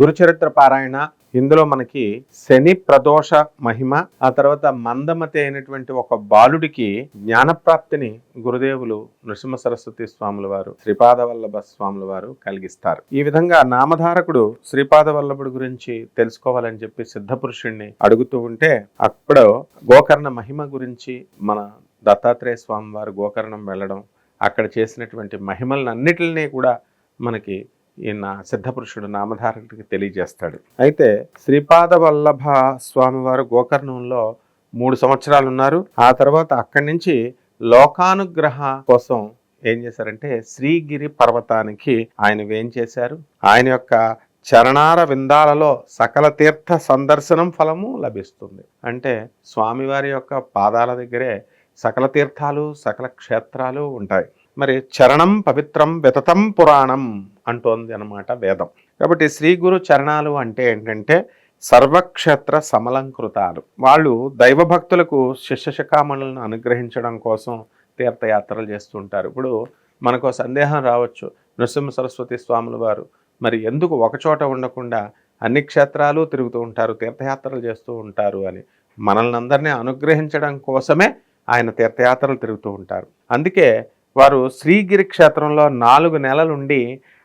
గురుచరిత్ర పారాయణ. ఇందులో మనకి శని ప్రదోష మహిమ ఆ తర్వాత మందమతి అయినటువంటి ఒక బాలుడికి జ్ఞానప్రాప్తిని గురుదేవులు నృసింహ సరస్వతి స్వాముల వారు శ్రీపాద వల్లభ స్వాముల వారు కలిగిస్తారు. ఈ విధంగా నామధారకుడు శ్రీపాద వల్లభుడి గురించి తెలుసుకోవాలని చెప్పి సిద్ధపురుషుణ్ణి అడుగుతూ ఉంటే అప్పుడు గోకర్ణ మహిమ గురించి మన దత్తాత్రేయ స్వామి వారు గోకర్ణం వెళ్ళడం అక్కడ చేసినటువంటి మహిమలన్నిటిని కూడా మనకి ఈయన సిద్ధపురుషుడు నామధారకుడికి తెలియజేస్తాడు. అయితే శ్రీపాద వల్లభ స్వామివారు గోకర్ణంలో మూడు సంవత్సరాలు ఉన్నారు ఆ తర్వాత అక్కడి నుంచి లోకానుగ్రహ కోసం ఏం చేశారంటే శ్రీగిరి పర్వతానికి ఆయన వేం చేశారు? ఆయన యొక్క చరణార విందాలలో సకల తీర్థ సందర్శనం ఫలము లభిస్తుంది. అంటే స్వామివారి యొక్క పాదాల దగ్గరే సకల తీర్థాలు సకల క్షేత్రాలు ఉంటాయి. మరి చరణం పవిత్రం వితతం పురాణం అంటోంది అనమాట వేదం. కాబట్టి శ్రీ గురు చరణాలు అంటే ఏంటంటే సర్వక్షేత్ర సమలంకృతాలు. వాళ్ళు దైవభక్తులకు శిష్యశకామణులను అనుగ్రహించడం కోసం తీర్థయాత్రలు చేస్తుంటారు. ఇప్పుడు మనకు సందేహం రావచ్చు. నృసింహ సరస్వతి స్వాముల వారు మరి ఎందుకు ఒకచోట ఉండకుండా అన్ని క్షేత్రాలు తిరుగుతూ ఉంటారు తీర్థయాత్రలు చేస్తూ ఉంటారు అని మనల్ని అందరినీ అనుగ్రహించడం కోసమే ఆయన తీర్థయాత్రలు తిరుగుతూ ఉంటారు. అందుకే వారు శ్రీగిరి క్షేత్రంలో నాలుగు నెలలుండి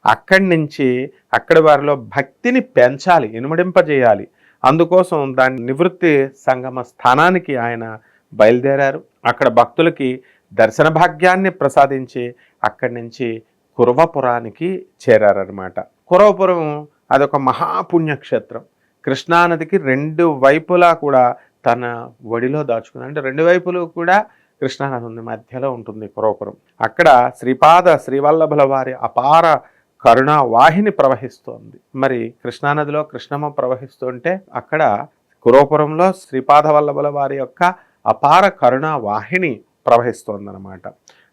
అక్కడి నుంచి అక్కడి వారిలో భక్తిని పెంచాలి ఇనుమడింపజేయాలి. అందుకోసం దాని నివృత్తి సంగమ స్థానానికి ఆయన బయలుదేరారు. అక్కడ భక్తులకి దర్శన భాగ్యాన్ని ప్రసాదించి అక్కడి నుంచి కురవపురానికి చేరారనమాట కురవపురం అదొక మహాపుణ్యక్షేత్రం. కృష్ణానదికి రెండు వైపులా కూడా తన ఒడిలో దాచుకుంది అంటే రెండు వైపులు కూడా కృష్ణానది ఉంది మధ్యలో ఉంటుంది కురవపురం. అక్కడ శ్రీపాద శ్రీవల్లభుల వారి అపార కరుణా వాహిని ప్రవహిస్తోంది. మరి కృష్ణానదిలో కృష్ణమ్మ ప్రవహిస్తుంటే అక్కడ కురోపురంలో శ్రీపాద వల్లభుల వారి యొక్క అపార కరుణా వాహిని ప్రవహిస్తోందనమాట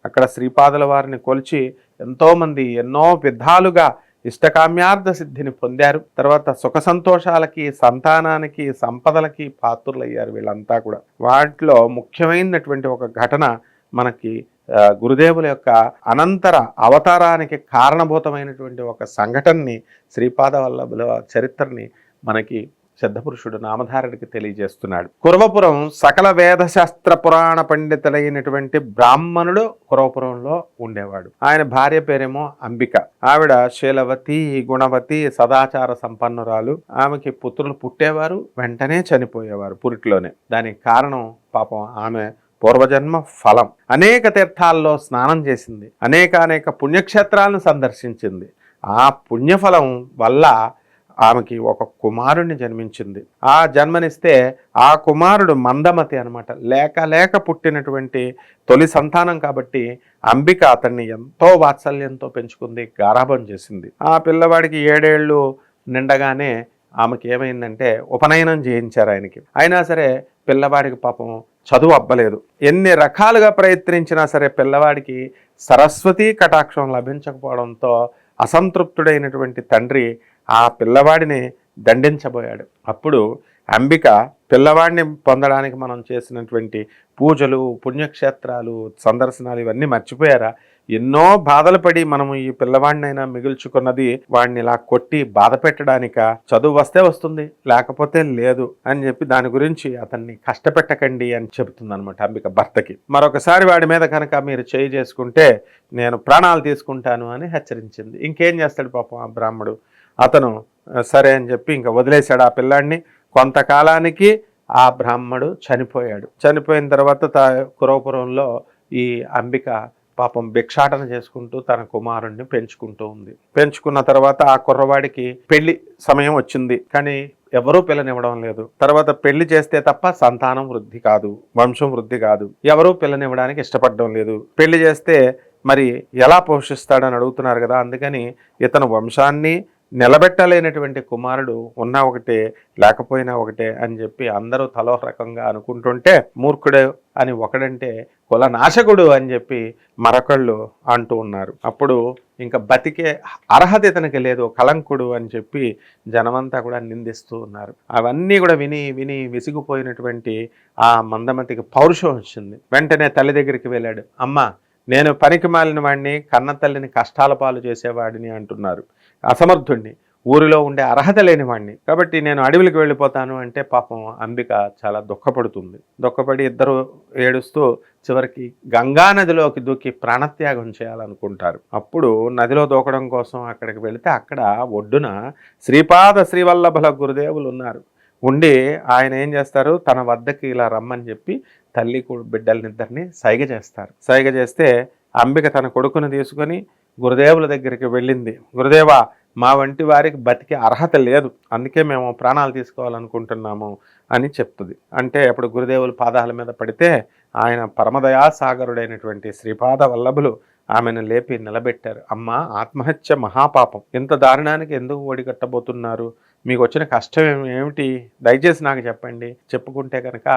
అక్కడ శ్రీపాదుల వారిని కొలిచి ఎంతోమంది ఎన్నో విధాలుగా ఇష్టకామ్యార్థ సిద్ధిని పొందారు. తర్వాత సుఖ సంతోషాలకి సంతానానికి సంపదలకి పాత్రులయ్యారు వీళ్ళంతా కూడా. వాటిలో ముఖ్యమైనటువంటి ఒక ఘటన మనకి గురుదేవుల యొక్క అనంతర అవతారానికి కారణభూతమైనటువంటి ఒక సంఘటనని శ్రీపాద వల్లభుల చరిత్రని మనకి సిద్ధపురుషుడు నామధారుడికి తెలియజేస్తున్నాడు. కురవపురం సకల వేదశాస్త్ర పురాణ పండితులైనటువంటి బ్రాహ్మణుడు కురవపురంలో ఉండేవాడు. ఆయన భార్య పేరేమో అంబిక. ఆవిడ శీలవతి గుణవతి సదాచార సంపన్నురాలు. ఆమెకి పుత్రులు పుట్టేవారు వెంటనే చనిపోయేవారు పురిట్లోనే. దానికి కారణం పాపం ఆమె పూర్వజన్మ ఫలం. అనేక తీర్థాల్లో స్నానం చేసింది. అనేక అనేక పుణ్యక్షేత్రాలను సందర్శించింది. ఆ పుణ్యఫలం వల్ల ఆమెకి ఒక కుమారుణ్ణి జన్మించింది. ఆ జన్మనిస్తే ఆ కుమారుడు మందమతి అనమాట లేక లేక పుట్టినటువంటి తొలి సంతానం కాబట్టి అంబిక అతన్ని ఎంతో వాత్సల్యంతో పెంచుకుంది గారాభం చేసింది. ఆ పిల్లవాడికి ఏడేళ్ళు నిండగానే ఆమెకి ఏమైందంటే ఉపనయనం చేయించారు ఆయనకి. అయినా సరే పిల్లవాడికి పాపం చదువు అబ్బలేదు. ఎన్ని రకాలుగా ప్రయత్నించినా సరే పిల్లవాడికి సరస్వతీ కటాక్షం లభించకపోవడంతో అసంతృప్తుడైనటువంటి తండ్రి ఆ పిల్లవాడిని దండించబోయాడు. అప్పుడు అంబిక పిల్లవాడిని పొందడానికి మనం చేసినటువంటి పూజలు పుణ్యక్షేత్రాలు సందర్శనాలు ఇవన్నీ మర్చిపోయారా? ఎన్నో బాధలు పడి మనము ఈ పిల్లవాడినైనా మిగుల్చుకున్నది వాడిని ఇలా కొట్టి బాధ పెట్టడానిక చదువు వస్తే వస్తుంది లేకపోతే లేదు అని చెప్పి దాని గురించి అతన్ని కష్టపెట్టకండి అని చెబుతుంది అనమాట అంబిక భర్తకి. మరొకసారి వాడి మీద కనుక మీరు చేయి చేసుకుంటే నేను ప్రాణాలు తీసుకుంటాను అని హెచ్చరించింది. ఇంకేం చేస్తాడు పాపం ఆ బ్రాహ్మడు? అతను సరే అని చెప్పి ఇంకా వదిలేశాడు ఆ పిల్లాడిని. కొంతకాలానికి ఆ బ్రాహ్మడు చనిపోయాడు. చనిపోయిన తర్వాత తా కురవపురంలో ఈ అంబిక పాపం భిక్షాటన చేసుకుంటూ తన కుమారుణ్ణి పెంచుకుంటూ ఉంది. పెంచుకున్న తర్వాత ఆ కుర్రవాడికి పెళ్ళి సమయం వచ్చింది. కానీ ఎవరూ పిల్లనివ్వడం లేదు. తర్వాత పెళ్ళి చేస్తే తప్ప సంతానం వృద్ధి కాదు వంశం వృద్ధి కాదు. ఎవరూ పిల్లనివ్వడానికి ఇష్టపడడం లేదు. పెళ్ళి చేస్తే మరి ఎలా పోషిస్తాడని అడుగుతున్నారు కదా అందుకని ఇతను వంశాన్ని నిలబెట్టలేనటువంటి కుమారుడు ఉన్నా ఒకటే లేకపోయినా ఒకటే అని చెప్పి అందరూ తలో రకంగా అనుకుంటుంటే మూర్ఖుడే అని ఒకడంటే కుల నాశకుడు అని చెప్పి మరొకళ్ళు అంటూ ఉన్నారు. అప్పుడు ఇంకా బతికే అర్హత ఇతనికి లేదు కలంకుడు అని చెప్పి జనమంతా కూడా నిందిస్తూ ఉన్నారు. అవన్నీ కూడా విని విని విసిగిపోయినటువంటి ఆ మందమతికి పౌరుషం వచ్చింది. వెంటనే తల్లి దగ్గరికి వెళ్ళాడు. అమ్మ నేను పనికి మాలిన వాడిని కన్నతల్లిని కష్టాల పాలు చేసేవాడిని అంటున్నారు. అసమర్థుణ్ణి ఊరిలో ఉండే అర్హత లేనివాడిని కాబట్టి నేను అడవికి వెళ్ళిపోతాను అంటే పాపం అంబిక చాలా దుఃఖపడుతుంది. దుఃఖపడి ఇద్దరు ఏడుస్తూ చివరికి గంగా నదిలోకి దూకి ప్రాణత్యాగం చేయాలనుకుంటారు. అప్పుడు నదిలో దూకడం కోసం అక్కడికి వెళితే అక్కడ ఒడ్డున శ్రీపాద శ్రీవల్లభల గురుదేవులు ఉన్నారు. ఉండి ఆయన ఏం చేస్తారు? తన వద్దకి ఇలా రమ్మని చెప్పి తల్లి బిడ్డలనిద్దరిని సైగ చేస్తారు. సైగ చేస్తే అంబిక తన కొడుకుని తీసుకొని గురుదేవుల దగ్గరికి వెళ్ళింది. గురుదేవా మా వంటి వారికి బతికే అర్హత లేదు. అందుకే మేము ప్రాణాలు తీసుకోవాలనుకుంటున్నాము అని చెప్తుంది. అంటే అప్పుడు గురుదేవుల పాదాల మీద పడితే ఆయన పరమదయా సాగరుడైనటువంటి శ్రీపాద వల్లభులు ఆమెను లేపి నిలబెట్టారు. అమ్మ ఆత్మహత్య మహాపాపం. ఇంత దారుణానికి ఎందుకు ఓడిగట్టబోతున్నారు మీకు వచ్చిన కష్టం ఏమిటి? దయచేసి నాకు చెప్పండి. చెప్పుకుంటే కనుక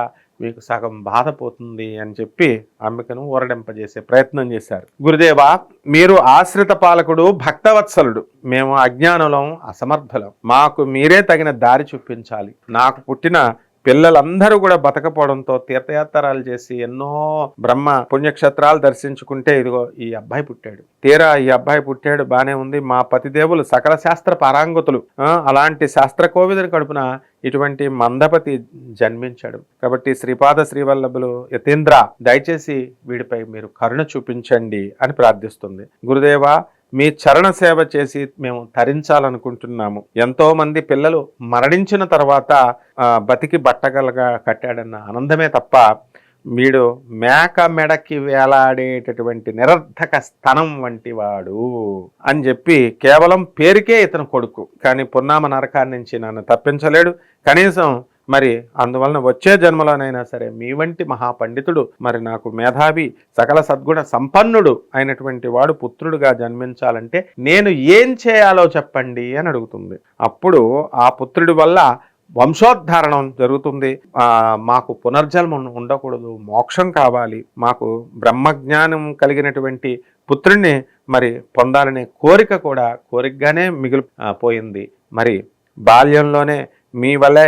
మీకు సగం బాధ పోతుంది అని చెప్పి అంబికను ఊరడింపజేసే ప్రయత్నం చేశారు. గురుదేవా మీరు ఆశ్రిత పాలకుడు భక్తవత్సలుడు. మేము అజ్ఞానులం అసమర్థులం. మాకు మీరే తగిన దారి చూపించాలి. నాకు పుట్టిన పిల్లలందరూ కూడా బతకపోవడంతో తీర్థయాత్రలు చేసి ఎన్నో బ్రహ్మ పుణ్యక్షేత్రాలు దర్శించుకుంటే ఇదిగో ఈ అబ్బాయి పుట్టాడు. తీరా ఈ అబ్బాయి పుట్టాడు బానే ఉంది. మా పతిదేవులు సకల శాస్త్ర పారాంగతులు అలాంటి శాస్త్ర కోవిదుని కడుపున ఇటువంటి మందపతి జన్మించాడు. కాబట్టి శ్రీపాద శ్రీవల్లభులు యతీంద్ర దయచేసి వీడిపై మీరు కరుణ చూపించండి అని ప్రార్థిస్తుంది. గురుదేవా మీ చరణ సేవ చేసి మేము తరించాలనుకుంటున్నాము. ఎంతో మంది పిల్లలు మరణించిన తర్వాత బతికి బట్టగలగా కట్టాడన్న ఆనందమే తప్ప వీడు మేక మెడకి వేలాడేటటువంటి నిరర్ధక స్థనం వంటి వాడు అని చెప్పి కేవలం పేరుకే ఇతను కొడుకు. కానీ పున్నామ నరకాన్ని నుంచి నన్ను తప్పించలేడు. కనీసం మరి అందువలన వచ్చే జన్మలోనైనా సరే మీ వంటి మహాపండితుడు మరి నాకు మేధావి సకల సద్గుణ సంపన్నుడు అయినటువంటి వాడు పుత్రుడుగా జన్మించాలంటే నేను ఏం చేయాలో చెప్పండి అని అడుగుతుంది. అప్పుడు ఆ పుత్రుడి వల్ల వంశోద్ధారణం జరుగుతుంది. మాకు పునర్జన్మం ఉండకూడదు మోక్షం కావాలి. మాకు బ్రహ్మజ్ఞానం కలిగినటువంటి పుత్రుణ్ణి మరి పొందాలనే కోరిక కూడా కోరికగానే మిగిలిపోయింది పోయింది. మరి బాల్యంలోనే మీ వలె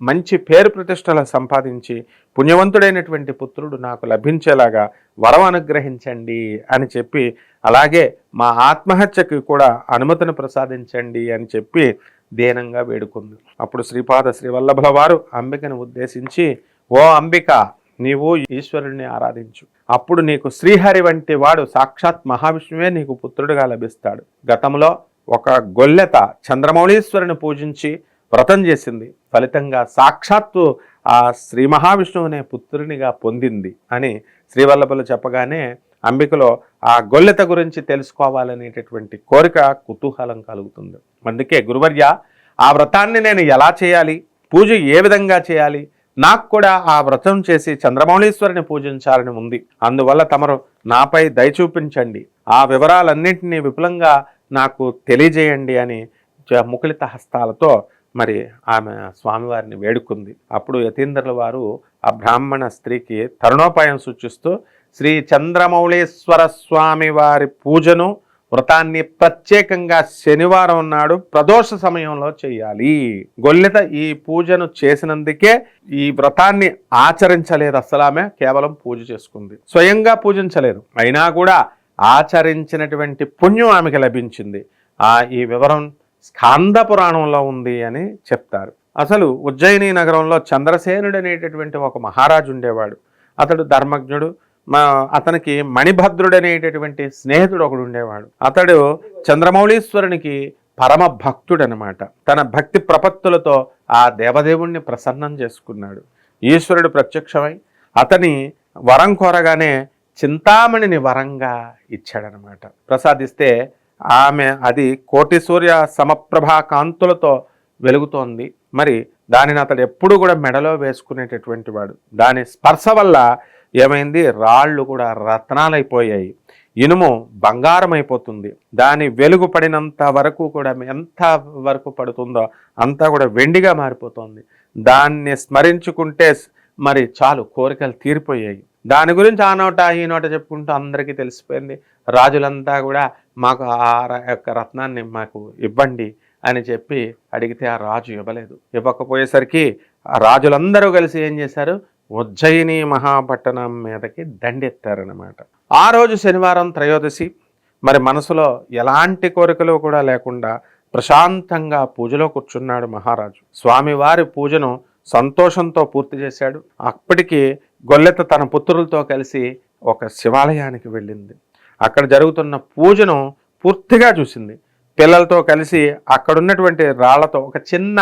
మంచి పేరు ప్రతిష్టలు సంపాదించి పుణ్యవంతుడైనటువంటి పుత్రుడు నాకు లభించేలాగా వరం అనుగ్రహించండి అని చెప్పి అలాగే మా ఆత్మహత్యకి కూడా అనుమతిని ప్రసాదించండి అని చెప్పి దీనంగా వేడుకుంది. అప్పుడు శ్రీపాద శ్రీవల్లభుల వారు అంబికను ఉద్దేశించి ఓ అంబిక నీవు ఈశ్వరుణ్ణి ఆరాధించు. అప్పుడు నీకు శ్రీహరి వంటి వాడు సాక్షాత్ మహావిష్ణువే నీకు పుత్రుడుగా లభిస్తాడు. గతంలో ఒక గొల్లెత చంద్రమౌళీశ్వరుని పూజించి వ్రతం చేసింది. ఫలితంగా సాక్షాత్తు ఆ శ్రీ మహావిష్ణువునే పుత్రునిగా పొందింది అని శ్రీవల్లభులు చెప్పగానే అంబికలో ఆ గొల్లెత గురించి తెలుసుకోవాలనేటటువంటి కోరిక కుతూహలం కలుగుతుంది. అందుకే గురువర్య ఆ వ్రతాన్ని నేను ఎలా చేయాలి? పూజ ఏ విధంగా చేయాలి? నాకు కూడా ఆ వ్రతం చేసి చంద్రమౌళీశ్వరిని పూజించాలని ఉంది. అందువల్ల తమరు నాపై దయ చూపించండి. ఆ వివరాలన్నింటినీ విపులంగా నాకు తెలియజేయండి అని చ- ముకులిత హస్తాలతో మరి ఆమె స్వామివారిని వేడుకుంది. అప్పుడు యతీంద్రుల వారు ఆ బ్రాహ్మణ స్త్రీకి తరుణోపాయం సూచిస్తూ శ్రీ చంద్రమౌళేశ్వర స్వామి వారి పూజను వ్రతాన్ని ప్రత్యేకంగా శనివారం నాడు ప్రదోష సమయంలో చేయాలి. గొల్లెత ఈ పూజను చేసినందుకే ఈ వ్రతాన్ని ఆచరించలేదు అసలు ఆమె. కేవలం పూజ చేసుకుంది. స్వయంగా పూజించలేదు. అయినా కూడా ఆచరించినటువంటి పుణ్యం ఆమెకి లభించింది. ఆ ఈ వివరం స్కాంద పురాణంలో ఉంది అని చెప్తారు. అసలు ఉజ్జయిని నగరంలో చంద్రసేనుడు అనేటటువంటి ఒక మహారాజు ఉండేవాడు. అతడు ధర్మజ్ఞుడు మా అతనికి మణిభద్రుడు అనేటటువంటి స్నేహితుడు ఒకడు ఉండేవాడు. అతడు చంద్రమౌళీశ్వరునికి పరమ భక్తుడు అనమాట తన భక్తి ప్రపత్తులతో ఆ దేవదేవుణ్ణి ప్రసన్నం చేసుకున్నాడు. ఈశ్వరుడు ప్రత్యక్షమై అతని వరం కోరగానే చింతామణిని వరంగా ఇచ్చాడనమాట. ప్రసాదిస్తే ఆమె అది కోటి సూర్య సమప్రభా కాంతులతో వెలుగుతోంది. మరి దానిని అతడు ఎప్పుడు కూడా మెడలో వేసుకునేటటువంటి వాడు. దాని స్పర్శ వల్ల ఏమైంది? రాళ్ళు కూడా రత్నాలైపోయాయి. ఇనుము బంగారం అయిపోతుంది దాని వెలుగు పడినంత వరకు కూడా ఎంత వరకు పడుతుందో అంతా కూడా వెండిగా మారిపోతుంది. దాన్ని స్మరించుకుంటే మరి చాలు కోరికలు తీరిపోయాయి. దాని గురించి ఆ నోట ఈ నోట చెప్పుకుంటూ అందరికీ తెలిసిపోయింది. రాజులంతా కూడా మాకు ఆ ర- యొక్క రత్నాన్ని మాకు ఇవ్వండి అని చెప్పి అడిగితే ఆ రాజు ఇవ్వలేదు. ఇవ్వకపోయేసరికి ఆ రాజులందరూ కలిసి ఏం చేశారు? ఉజ్జయిని మహాపట్టణం మీదకి దండెత్తారనమాట ఆ రోజు శనివారం త్రయోదశి. మరి మనసులో ఎలాంటి కోరికలు కూడా లేకుండా ప్రశాంతంగా పూజలో కూర్చున్నాడు మహారాజు. స్వామివారి పూజను సంతోషంతో పూర్తి చేశాడు. అప్పటికి గొల్లెత తన పుత్రులతో కలిసి ఒక శివాలయానికి వెళ్ళింది. అక్కడ జరుగుతున్న పూజను పూర్తిగా చూసింది. పిల్లలతో కలిసి అక్కడున్నటువంటి రాళ్ళతో ఒక చిన్న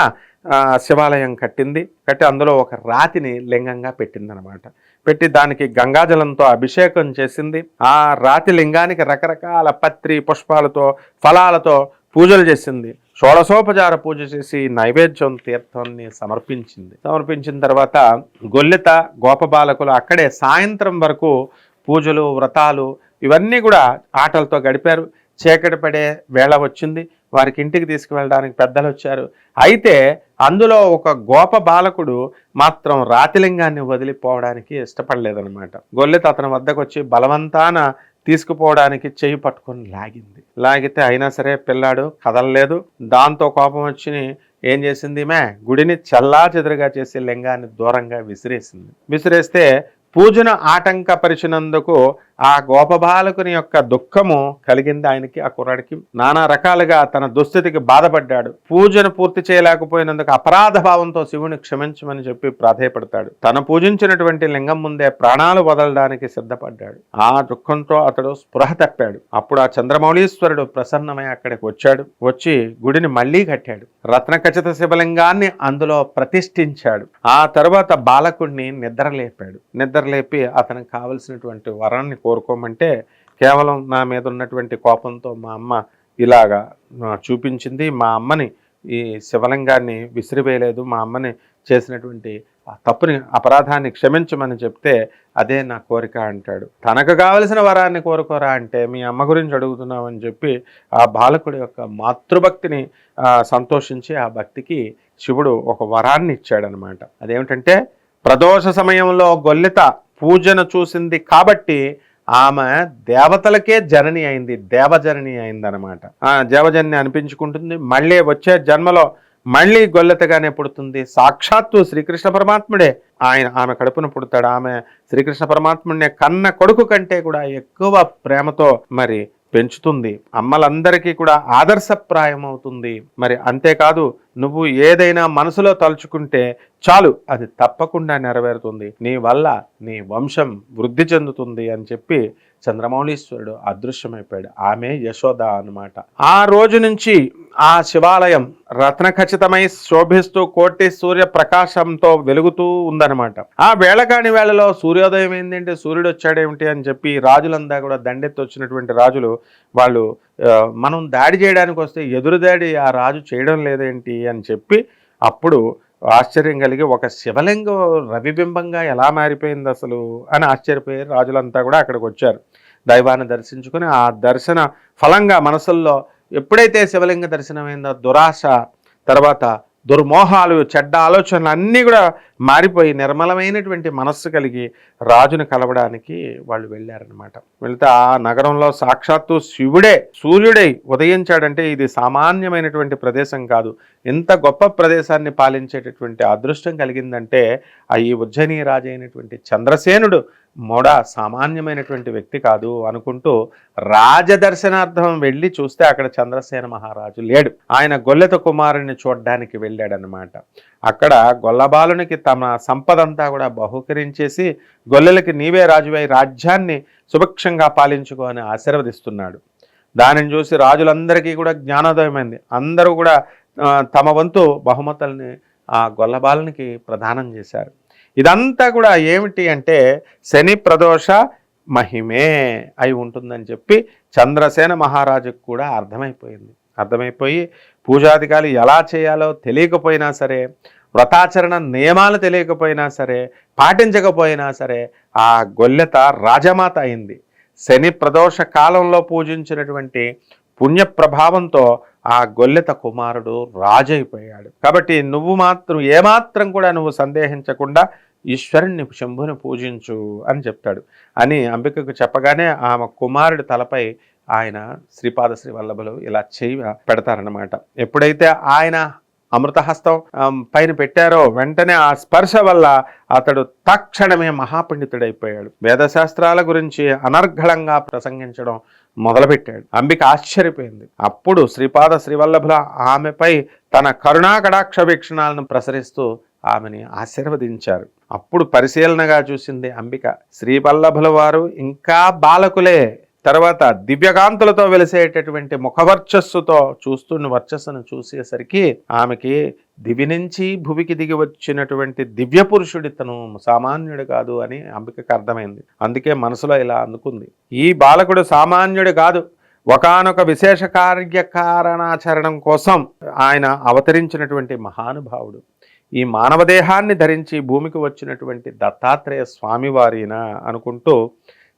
శివాలయం కట్టింది. కట్టి అందులో ఒక రాతిని లింగంగా పెట్టిందనమాట. పెట్టి దానికి గంగాజలంతో అభిషేకం చేసింది. ఆ రాతి లింగానికి రకరకాల పత్రి పుష్పాలతో ఫలాలతో పూజలు చేసింది. షోడశోపచార పూజ చేసి నైవేద్యం తీర్థాన్ని సమర్పించింది. సమర్పించిన తర్వాత గొల్లిత గోపబాలకులు అక్కడే సాయంత్రం వరకు పూజలు వ్రతాలు ఇవన్నీ కూడా ఆటలతో గడిపారు. చీకటి పడే వేళ వచ్చింది. వారికి ఇంటికి తీసుకువెళ్ళడానికి పెద్దలు వచ్చారు. అయితే అందులో ఒక గోప బాలకుడు మాత్రం రాతిలింగాన్ని వదిలిపోవడానికి ఇష్టపడలేదనమాట గొల్లెత అతని వద్దకు వచ్చి బలవంతాన తీసుకుపోవడానికి చేయి పట్టుకొని లాగింది. లాగితే అయినా సరే పిల్లాడు కదలలేదు. దాంతో కోపం వచ్చి ఏం చేసింది మే? గుడిని చల్లా చెదురుగా చేసి లింగాన్ని దూరంగా విసిరేసింది. విసిరేస్తే పూజను ఆటంకపరిచినందుకు ఆ గోపబాలకుని యొక్క దుఃఖము కలిగింది ఆయనకి ఆ కుర్రాడికి. నానా రకాలుగా తన దుస్థితికి బాధపడ్డాడు. పూజను పూర్తి చేయలేకపోయినందుకు అపరాధ భావంతో శివుని క్షమించమని చెప్పి ప్రాధేయపడతాడు. తను పూజించినటువంటి లింగం ముందే ప్రాణాలు వదలడానికి సిద్ధపడ్డాడు. ఆ దుఃఖంతో అతడు స్పృహ తప్పాడు. అప్పుడు ఆ చంద్రమౌళీశ్వరుడు ప్రసన్నమై అక్కడికి వచ్చాడు. వచ్చి గుడిని మళ్ళీ కట్టాడు. రత్నఖచిత శివలింగాన్ని అందులో ప్రతిష్ఠించాడు. ఆ తరువాత బాలకుడిని నిద్రలేపాడు. నిద్రలేపి అతనికి కావలసినటువంటి వరాన్ని కోరుకోమంటే కేవలం నా మీద ఉన్నటువంటి కోపంతో మా అమ్మ ఇలాగా చూపించింది. మా అమ్మని ఈ శివలింగాన్ని విసిరివేయలేదు. మా అమ్మని చేసినటువంటి ఆ తప్పుని అపరాధాన్ని క్షమించమని చెప్తే అదే నా కోరిక అంటాడు. తనకు కావలసిన వరాన్ని కోరుకోరా అంటే మీ అమ్మ గురించి అడుగుతున్నామని చెప్పి ఆ బాలకుడి యొక్క మాతృభక్తిని సంతోషించి ఆ భక్తికి శివుడు ఒక వరాన్ని ఇచ్చాడనమాట. అదేమిటంటే ప్రదోష సమయంలో గొల్లిత పూజను చూసింది కాబట్టి ఆమె దేవతలకే జనని అయింది దేవజనని అయిందనమాట ఆ దేవజనని అనిపించుకుంటుంది. మళ్ళీ వచ్చే జన్మలో మళ్ళీ గొల్లెతగానే పుడుతుంది. సాక్షాత్తు శ్రీకృష్ణ పరమాత్ముడే. ఆయన ఆమె కడుపున పుడతాడు. ఆమె శ్రీకృష్ణ పరమాత్ముడిని కన్న కొడుకు కంటే కూడా ఎక్కువ ప్రేమతో మరి పెంచుతుంది. అమ్మలందరికీ కూడా ఆదర్శప్రాయం అవుతుంది మరి అంతేకాదు నువ్వు ఏదైనా మనసులో తలుచుకుంటే చాలు అది తప్పకుండా నెరవేరుతుంది. నీ వల్ల నీ వంశం వృద్ధి చెందుతుంది అని చెప్పి చంద్రమౌళీశ్వరుడు అదృశ్యమైపోయాడు. ఆమె యశోద అన్నమాట. ఆ రోజు నుంచి ఆ శివాలయం రత్న ఖచ్చితమై శోభిస్తూ కోటి సూర్య ప్రకాశంతో వెలుగుతూ ఉందనమాట ఆ వేళకాని వేళలో సూర్యోదయం ఏంటంటే సూర్యుడు వచ్చాడేమిటి అని చెప్పి రాజులంతా కూడా దండెత్తి వచ్చినటువంటి రాజులు వాళ్ళు మనం దాడి చేయడానికి వస్తే ఎదురు దాడి ఆ రాజు చేయడం లేదేంటి అని చెప్పి అప్పుడు ఆశ్చర్యం కలిగి ఒక శివలింగం రవిబింబంగా ఎలా మారిపోయింది అసలు అని ఆశ్చర్యపోయారు రాజులంతా కూడా అక్కడికి వచ్చారు. దైవాన్ని దర్శించుకుని ఆ దర్శన ఫలంగా మనసుల్లో ఎప్పుడైతే శివలింగ దర్శనమైందో దురాశ తర్వాత దుర్మోహాలు చెడ్డ ఆలోచనలు అన్నీ కూడా మారిపోయి నిర్మలమైనటువంటి మనస్సు కలిగి రాజును కలవడానికి వాళ్ళు వెళ్ళారనమాట వెళితే ఆ నగరంలో సాక్షాత్తు శివుడే సూర్యుడే ఉదయించాడంటే ఇది సామాన్యమైనటువంటి ప్రదేశం కాదు. ఇంత గొప్ప ప్రదేశాన్ని పాలించేటటువంటి అదృష్టం కలిగిందంటే ఆ ఈ ఉజ్జయిని రాజు అయినటువంటి చంద్రసేనుడు మొడ సామాన్యమైనటువంటి వ్యక్తి కాదు అనుకుంటూ రాజదర్శనార్థం వెళ్ళి చూస్తే అక్కడ చంద్రసేన మహారాజు లేడు. ఆయన గొల్లెత కుమారుని చూడ్డానికి వెళ్ళాడనమాట అక్కడ గొల్లబాలునికి తమ సంపదంతా కూడా బహుకరించేసి గొల్లెలకి నీవే రాజువై రాజ్యాన్ని సుభిక్షంగా పాలించుకో అని ఆశీర్వదిస్తున్నాడు. దానిని చూసి రాజులందరికీ కూడా జ్ఞానోదయమైంది అందరూ కూడా తమ వంతు బహుమతుల్ని ఆ గొల్లబాలునికి ప్రదానం చేశారు. ఇదంతా కూడా ఏమిటి అంటే శని ప్రదోష మహిమే అయి ఉంటుందని చెప్పి చంద్రసేన మహారాజుకు కూడా అర్థమైపోయింది. అర్థమైపోయి పూజాధికారులు ఎలా చేయాలో తెలియకపోయినా సరే వ్రతాచరణ నియమాలు తెలియకపోయినా సరే పాటించకపోయినా సరే ఆ గొల్లెత రాజమాత అయింది. శని ప్రదోష కాలంలో పూజించినటువంటి పుణ్య ప్రభావంతో ఆ గొల్లెత కుమారుడు రాజైపోయాడు. కాబట్టి నువ్వు మాత్రం ఏమాత్రం కూడా నువ్వు సందేహించకుండా ఈశ్వరుణ్ణి శంభుని పూజించు అని చెప్తాడు. అని అంబికకు చెప్పగానే ఆమె కుమారుడి తలపై ఆయన శ్రీపాద శ్రీ వల్లభులు ఇలా చేయి పెడతారనమాట ఎప్పుడైతే ఆయన అమృతహస్తం పైన పెట్టారో వెంటనే ఆ స్పర్శ వల్ల అతడు తక్షణమే మహాపండితుడైపోయాడు. వేదశాస్త్రాల గురించి అనర్ఘళంగా ప్రసంగించడం మొదలుపెట్టాడు. అంబిక ఆశ్చర్యపోయింది. అప్పుడు శ్రీపాద శ్రీవల్లభుల ఆమెపై తన కరుణా వీక్షణాలను ప్రసరిస్తూ ఆమెని ఆశీర్వదించారు. అప్పుడు పరిశీలనగా చూసింది అంబిక శ్రీవల్లభుల వారు ఇంకా బాలకులే! తర్వాత దివ్యకాంతులతో వెలిసేటటువంటి ముఖవర్చస్సుతో చూస్తున్న వర్చస్సును చూసేసరికి ఆమెకి దివి నుంచి భువికి దిగి వచ్చినటువంటి దివ్య పురుషుడి తను సామాన్యుడు కాదు అని అంబికకు అర్థమైంది. అందుకే మనసులో ఇలా అందుకుంది. ఈ బాలకుడు సామాన్యుడు కాదు. ఒకానొక విశేష కార్యకారణాచరణం కోసం ఆయన అవతరించినటువంటి మహానుభావుడు. ఈ మానవ దేహాన్ని ధరించి భూమికి వచ్చినటువంటి దత్తాత్రేయ స్వామివారిన అనుకుంటూ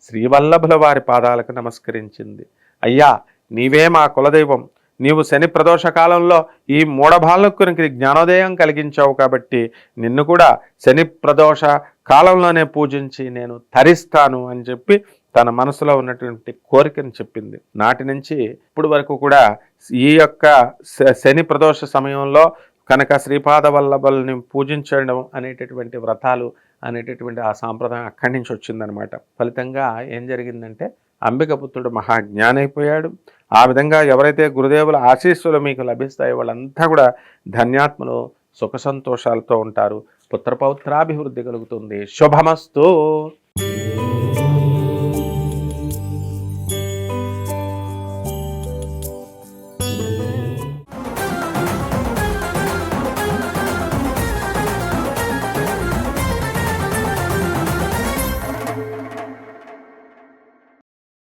శ్రీవల్లభుల వారి పాదాలకు నమస్కరించింది. అయ్యా నీవే మా కులదైవం. నీవు శని ప్రదోష కాలంలో ఈ మూఢభాలకునికి జ్ఞానోదయం కలిగించావు కాబట్టి నిన్ను కూడా శని ప్రదోష కాలంలోనే పూజించి నేను తరిస్తాను అని చెప్పి తన మనసులో ఉన్నటువంటి కోరికను చెప్పింది. నాటి నుంచి ఇప్పుడు వరకు కూడా ఈ యొక్క శ- శని ప్రదోష సమయంలో కనుక శ్రీపాద వల్లభల్ని పూజించడం అనేటటువంటి వ్రతాలు అనేటటువంటి ఆ సాంప్రదాయం అక్కడి నుంచి వచ్చిందనమాట. ఫలితంగా ఏం జరిగిందంటే అంబిక పుత్రుడు మహాజ్ఞానైపోయాడు. ఆ విధంగా ఎవరైతే గురుదేవుల ఆశీస్సులు మీకు లభిస్తాయో వాళ్ళంతా కూడా ధన్యాత్మలు సుఖ సంతోషాలతో ఉంటారు. పుత్రపౌత్రాభివృద్ధి కలుగుతుంది. శుభమస్తు.